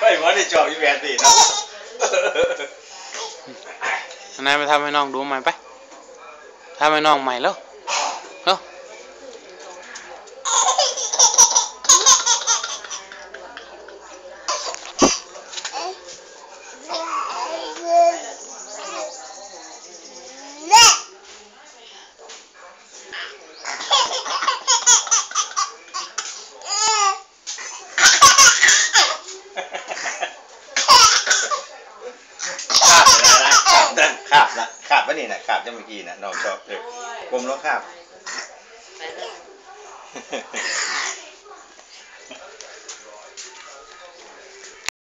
ไปหมอได้จอกอีแวนดีนะนายไปทำให้น้องดูใหม่ไปทำให้น้องใหม่แล้วเร็ว ขาบนะขาบนะขาบละขาบปะนี่นะขาบจะเมื่อกี้นะน้องชอบเลยกลมแล้วขาบ ไปเลย